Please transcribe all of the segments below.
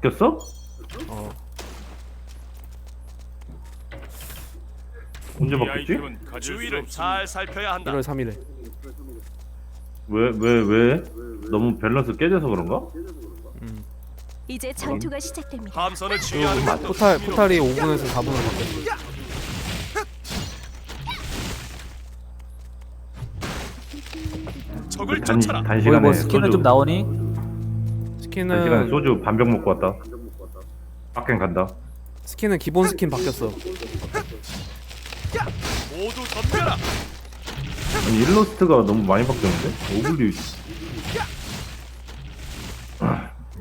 바뀌었어? 어 언제 이 바뀌었지? 아이템은 가질 수 주위를 없습니다. 잘 살펴야 한다. 1월 3일에 왜 왜 왜, 너무 밸런스 깨져서 그런가? 음. 이제 전투가 시작됩니다. 함선을 지휘하는 마- 것도 포탈 포탈이 5분에서 4분으로 바뀌었어 적을 단, 쫓아라. 단시간에 뭐 스킨은 소주 좀 나오니? 단시간에 스킨은 소주 반병 먹고 왔다 밖엔 간다 스킨은 기본 스킨 바뀌었어 모두 덤벼라. 아니 일러스트가 너무 많이 바뀌었는데? 오블리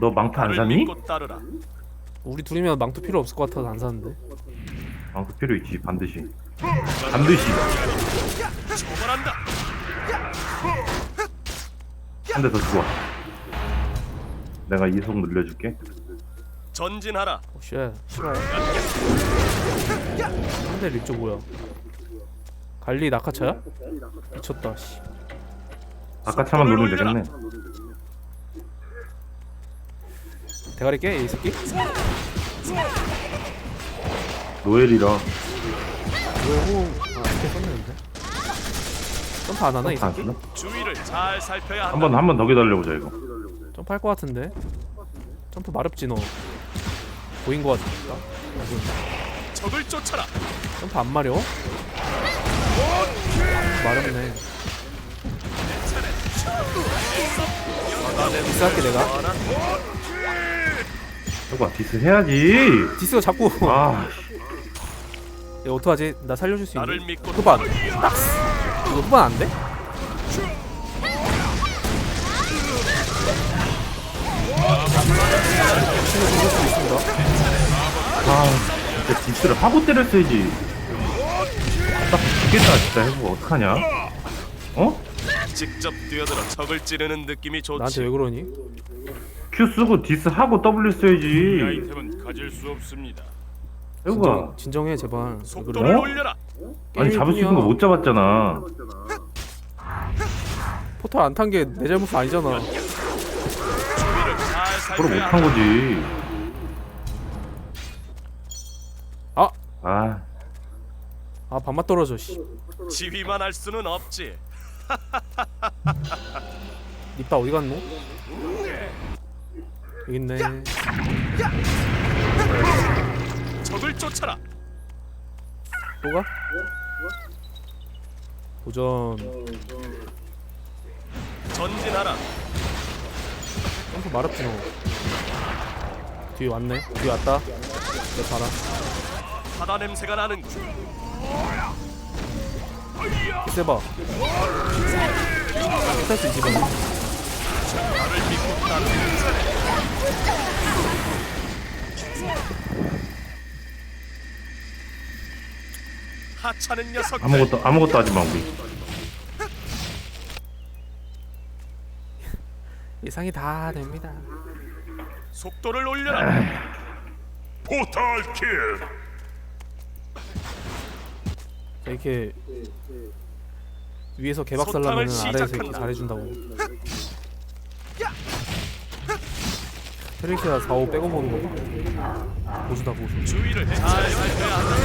너 망토 안 나를 샀니? 믿고 따르라. 우리 둘이면 망토 필요 없을 것 같아서 안 사는데 망토 필요 있지 반드시 반드시 처벌한다. 한 대 더 주고 와 내가 이속 늘려줄게. 전진하라. 오 쉣. 싫어 상대 립조 뭐야? 갈리 낙하차야? 미쳤다 씨. 바깥차만 누르면 되겠네 대가리 깨? 이 새끼? 노엘이라. 아 이렇게 썼는데? 점프 안 하나 이안 새끼? 주위를 잘 살펴야 한다. 한번 한 번 더 기다려보자 이거. 점프 할 것 같은데 점프 마렵지 너 보인 것 같으니까 아, 보인다. 적을 쫓아라. 점프 안 마려? 마렵네 디스 할게 내가 이거 디스 해야지 디스가 자꾸 아 야 어떡하지? 나 살려줄 수 나를 있니? 믿고 후반 이거 후반 안 돼? 친구 죽을 수 있습니다 아, 진짜 디스를 하고 때렸어야지. 딱 죽겠다, 진짜 해보고 어떡하냐? 어? 직접 뛰어들어 적을 찌르는 느낌이 좋지. 나한테 왜 그러니? Q 쓰고 디스 하고 W 이 써야지. 아이템은 가질 수 없습니다. 해보가. 진정, 진정해 제발 왜 속도를 그래? 어? 올려라. 아니, 잡을 수 있는 거 못 잡았잖아. 포탈 안 탄 게 내 잘못 아니잖아 그걸 못한. 거지. 아! 아, 아 반맛 떨어져 씨 지휘만 할 수는 없지. 니빠 어디 갔노? 여기 있네 적을 쫓아라. 또 가? 도전 전진하라. 점프 마렵지 너 뒤에 왔네 뒤에 왔다 내 봐라 바다 냄새가 나는군. 키스해봐 키스할 수 있지 뭐. 하찮은 녀석. 아무것도, 아무것도 하지 마, 우리. 예상이 다 됩니다 속도를 올려라. 포탈 킬. 자, 이렇게 위에서 개박살 나면 소탕을 아래에서 이렇게 시작한다. 잘해준다고 트리키가 4, 5 빼고 보는 거 보수다 보수 주위를 잘 살펴야 한다.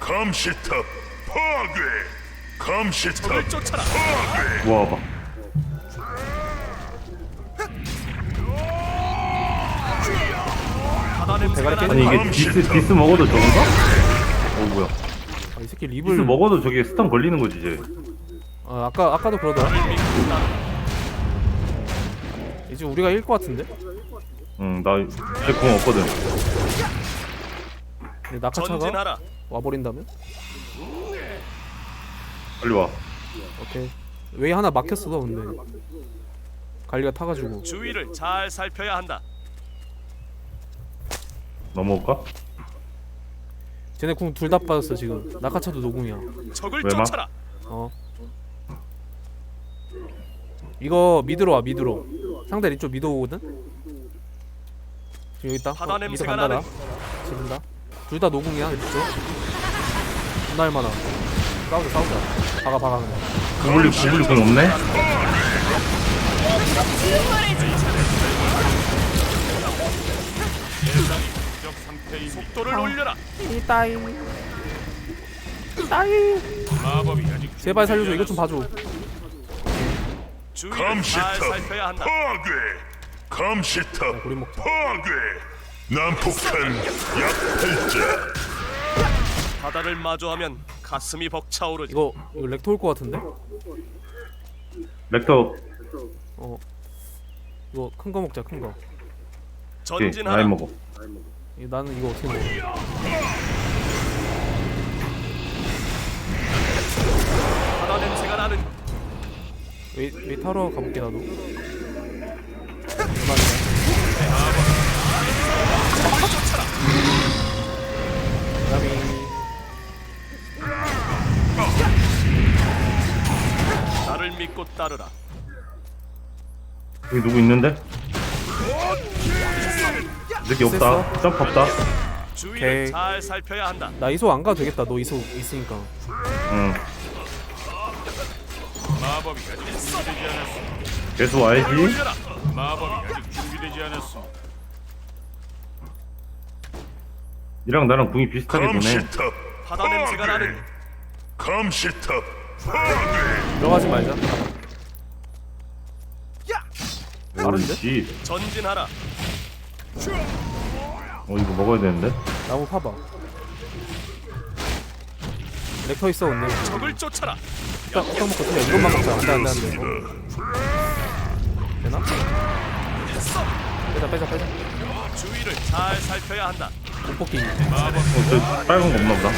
감시탑 파괴. 감시탑 쫓아라. 모아봐. 바다 냄새가 대가리 나는 아니, 이게 디스, 디스 먹어도 저건가? 어, 뭐야. 아, 이 새끼 디스 립을 먹어도 저게 스턴 걸리는 거지, 이제. 아, 아까, 아까도 그러더라 이제 우리가 이길 것 같은데? 응, 나, 제공 없거든. 근데 낙하차가 전진하라. 와버린다면? 빨리 와. 오케이 웨이 하나 막혔어 근데 갈리가 타가지고 주위를 잘 살펴야 한다. 넘어올까? 쟤네 궁 둘 다 빠졌어 지금 낙하차도 노궁이야 적을 왜 막? 쫓아라. 어 이거 미드로 와 미드로 상대 이쪽 미드 오거든? 지금 여기 있다 바다 어, 미드 냄새가 간다 나. 지른다 둘 다 노궁이야 이쪽 존나 할만하 싸우자 싸우자. 박아 박아 그냥. 구블리, 구블리 공 없네? 속도를 올려라. 따이 따이 마법이 아직 제발 살려줘. 이것 좀 봐줘. 잘 감시탑 살펴야 한다. 파괴 감시탑 우리 먹자. 파괴 난폭한 약탈자 바다를 마주하면 가슴이 벅차오르지. 이거 이거 렉터 올것 같은데? 렉터 어. 이거 큰 거 먹자 큰거. 오케이 전진하라. 나이 먹어. 나는 이거 어떻게 먹어? 바다 냄새가 나는. 웨이, 웨이 타러 가볼게 나도 따르라. 여기 누구 있는데? 느낌 없다 점프 없다 주위를 오케이. 잘 살펴야 한다. 나 이소 안 가도 되겠다 너 이소 있으니까 응 마법이 아직 준비되지 않았습니다. 계속 와야지 올려라. 마법이 아직 준비되지 않았습니다. 이랑 나랑 궁이 비슷하게 도네 감시탑 바다 냄새가 나는 감시탑 파괴 들어가지 말자 빠른데? 오씨 전진하라. 어 이거 먹어야 되는데 나무 파봐 렉터 있어 언니 적을 쫓아라. 딱딱 먹고 그냥 이것만 먹자 안돼 안돼 안돼 되나? 빼자 빼자 빼자 주위를 잘 살펴야 한다. 공포기 어저 빨간 거 없나 보다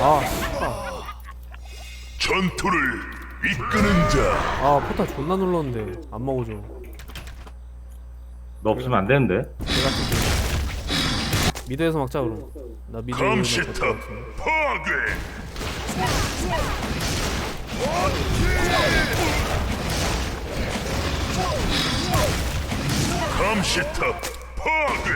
아 전투를 이끄는 자. 아 포탈 존나 눌렀는데 안 먹어줘. 너 없으면 안 되는데? 내가 쓸게. 미드에서 막자 그럼. 나 미드 감시탑 파괴. 감시탑 파괴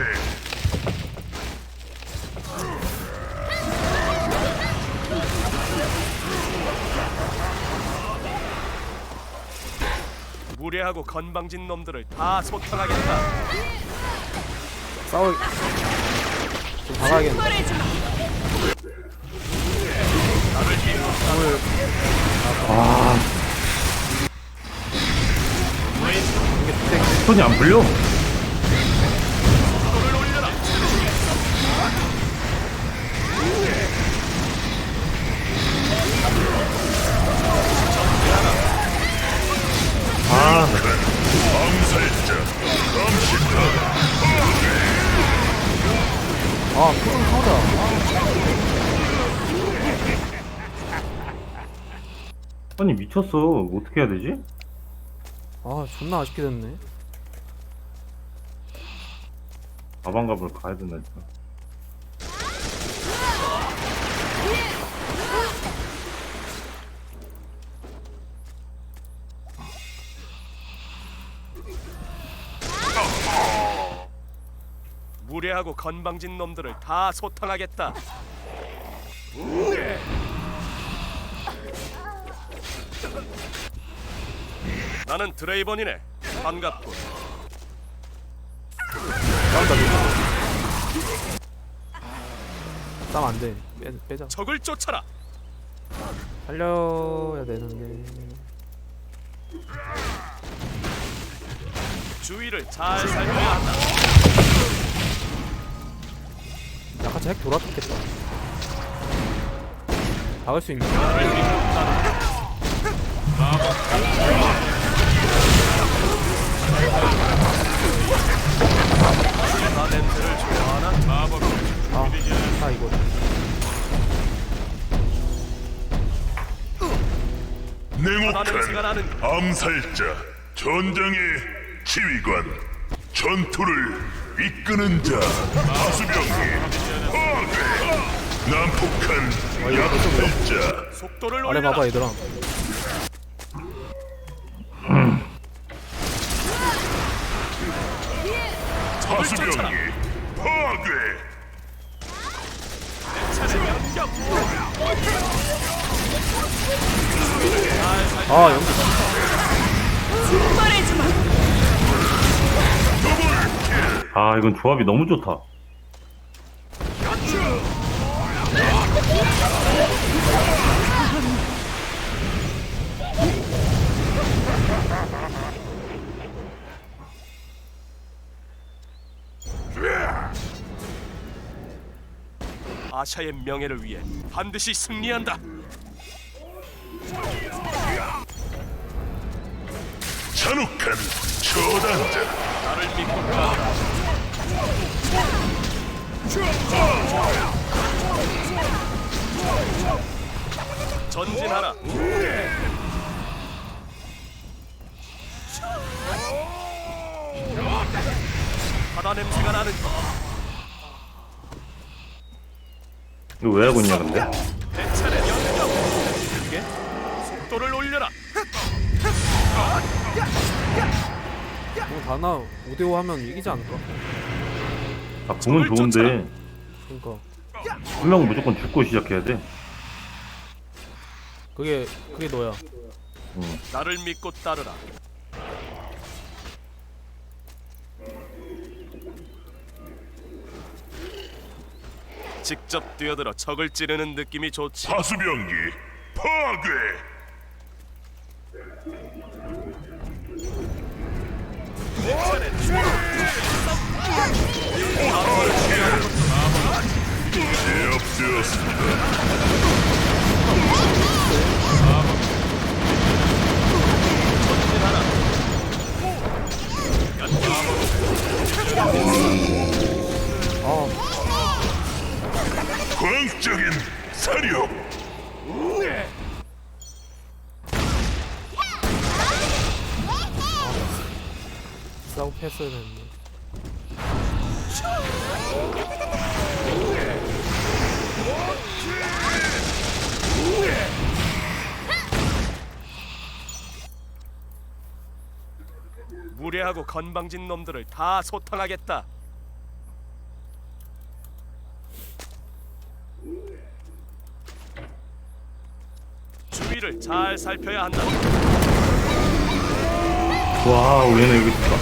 무례하고 건방진 놈들을 다 소탕하겠다. 싸울 좀 박아야겠네 아 손이 안 풀려 암살자 아 표정 타자 아니 미쳤어. 어떻게 해야 되지? 아 존나 아쉽게 됐네. 가방갑을 가야 된다니까 무례하고 건방진 놈들을 다 소탕하겠다. 나는 드레이번이네. 반갑고. 싸운다 미드 싸면 안돼 빼자 적을 쫓아라. 살려야 되는데 주위를 잘 살펴야 한다. 약간 핵 돌아왔겠다 박을 수 있나? 나 냄새를 좋아하나? 마법이 아, 아 이거 바다 냄새가 나는 암살자 전장의 지휘관 전투를 이끄는 자 하수병이 파괴 난폭한 약탈자. 속도를 아래 올려라. 봐봐 얘들아. 하수병이 파괴. 차례 아 연기 아 이건 조합이 너무 좋다 아샤의 명예를 위해 반드시 승리한다. 잔혹한 처단자 나를 믿고 따르라. 전진하라. 바다 냄새가 나는 이거 왜 하고 있냐 근데 속도를 올려라. 뭐 다나 5대5 하면 이기지 않을까? 아 보면 좋은데 그러니까 한 명은 무조건 죽고 시작해야 돼 그게 그게 너야 나를 믿고 따르라. 직접 뛰어들어 적을 찌르는 느낌이 좋지. 파수병기 파괴 제압되었습니다. 무례하고 건방진 놈들을 다 소탕하겠다. 주위를 잘 살펴야 한다. 와우 얘네 여기 있다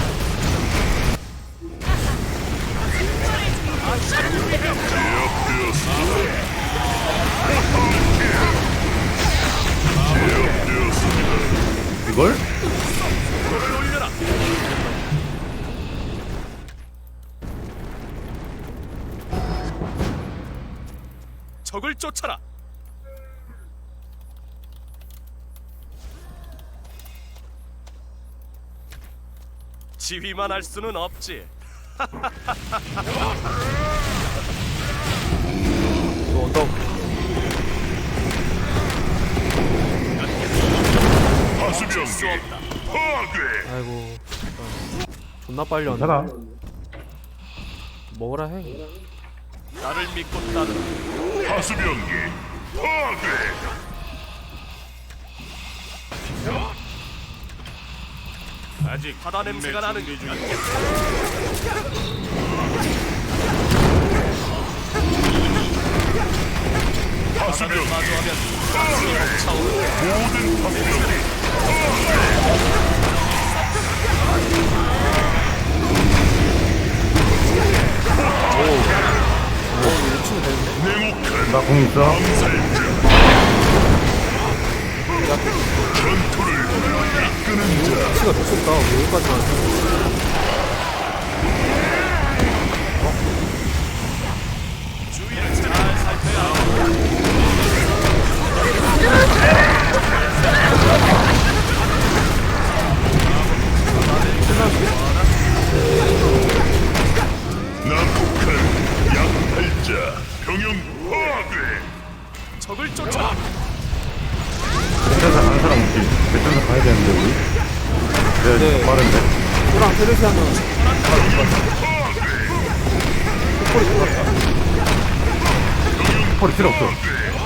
이걸? 적을 쫓아라. 지휘만 할 수는 없지. 수 없다. 파괴 아이고 진짜 존나 빨리 괜찮아 먹으라 해 나를 믿고 따르라. 파수병기 파괴. 아직 바다 냄새가 나는 게 파수병기 마주하면 차오르 모든 파수병기 나공 있어? 전투를 이끄는 자 치가 왜 여기까지 왔어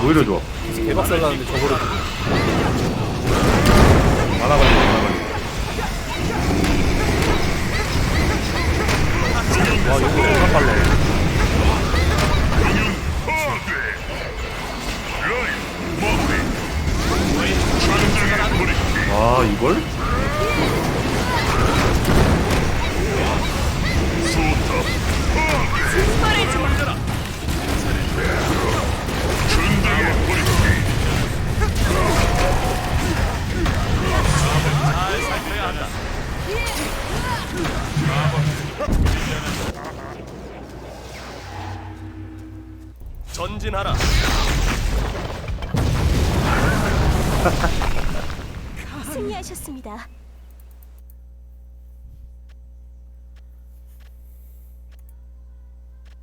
오히려 좋아 개박살 나는데 저거를 많아가지고 많아가지고 와 이거 존나 빨라 아 이걸? 소탑 말해줘. 전장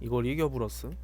이걸 이겨 불었음